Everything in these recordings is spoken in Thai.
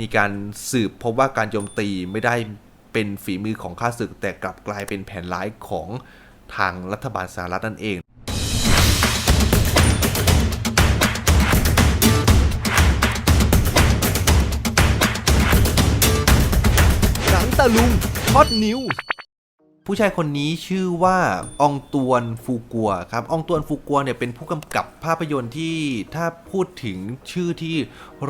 มีการสืบพบว่าการโจมตีไม่ได้เป็นฝีมือของข้าศึก แต่กลับกลายเป็นแผนร้ายของทางรัฐบาลสหรัฐนั่นเองหนังตะลุงฮอตนิว ผู้ชายคนนี้ชื่อว่าองตวนฟูกัวครับองตวนฟูกัวเนี่ยเป็นผู้กำกับภาพยนตร์ที่ถ้าพูดถึงชื่อที่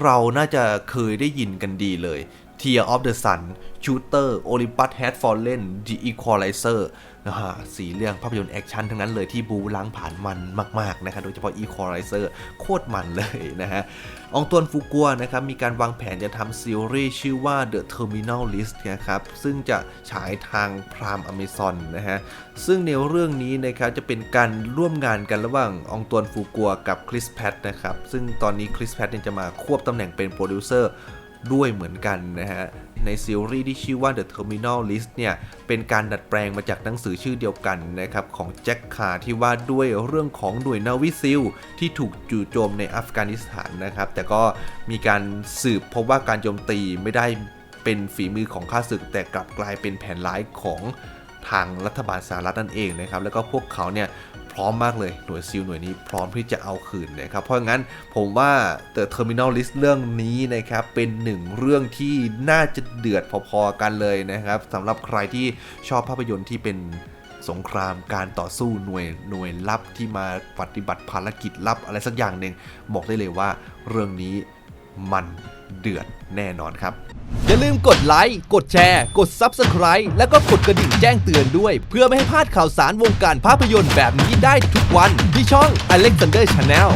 เราน่าจะเคยได้ยินกันดีเลย Tear of the Sun Shooter Olympus Has Fallen The Equalizer นะฮะสีเรื่องภาพยนตร์แอคชั่นทั้งนั้นเลยที่บูล้างผ่านมันมาก ๆ นะครับ โดยเฉพาะ Equalizer โคตรมันเลยนะฮะ องตวนฟูกัวนะครับ มีการวางแผนจะทำซีรีส์ชื่อว่า The Terminal List นะครับ ซึ่งจะฉายทางพรามอเมซอนนะฮะ ซึ่งในเรื่องนี้นะครับ จะเป็นการร่วมงานกันระหว่างองตวนฟูกัวกับคริสแพทนะครับ ซึ่งตอนนี้คริสแพทจะมาควบตำแหน่งเป็นโปรดิวเซอร์ ด้วยเหมือนกันนะฮะ ในซีรีส์ที่ชื่อว่า The Terminal List เนี่ย เป็นการดัดแปลงมาจากหนังสือชื่อเดียวกันนะครับ ของแจ็คคาร์ที่ว่าด้วยเรื่องของหน่วยนาวิซิล ที่ถูกจู่โจมในอัฟกานิสถานนะครับ แต่ก็มีการสืบพบว่าการโจมตีไม่ได้เป็นฝีมือของข้าศึก แต่กลับกลายเป็นแผนร้ายของทางรัฐบาลสหรัฐนั่นเองนะครับ แล้วก็พวกเขาเนี่ย พร้อมมากเลยหน่วยซิลหน่วยนี้พร้อมที่จะเอาคืนนะครับ เพราะงั้นผมว่า The Terminal List เรื่องนี้นะครับเป็นหนึ่งเรื่องที่น่าจะเดือดพอๆกันเลยนะครับสำหรับใครที่ชอบภาพยนตร์ที่เป็นสงครามการต่อสู้หน่วยหน่วยลับที่มาปฏิบัติภารกิจลับอะไรสักอย่างหนึ่งบอกได้เลยว่าเรื่องนี้ มันเดือดแน่นอนครับ อย่าลืมกดไลค์ กดแชร์ กด Subscribe แล้วก็กดกระดิ่งแจ้งเตือนด้วย เพื่อไม่ให้พลาดข่าวสารวงการภาพยนตร์แบบนี้ได้ทุกวันที่ช่อง Alexander Channel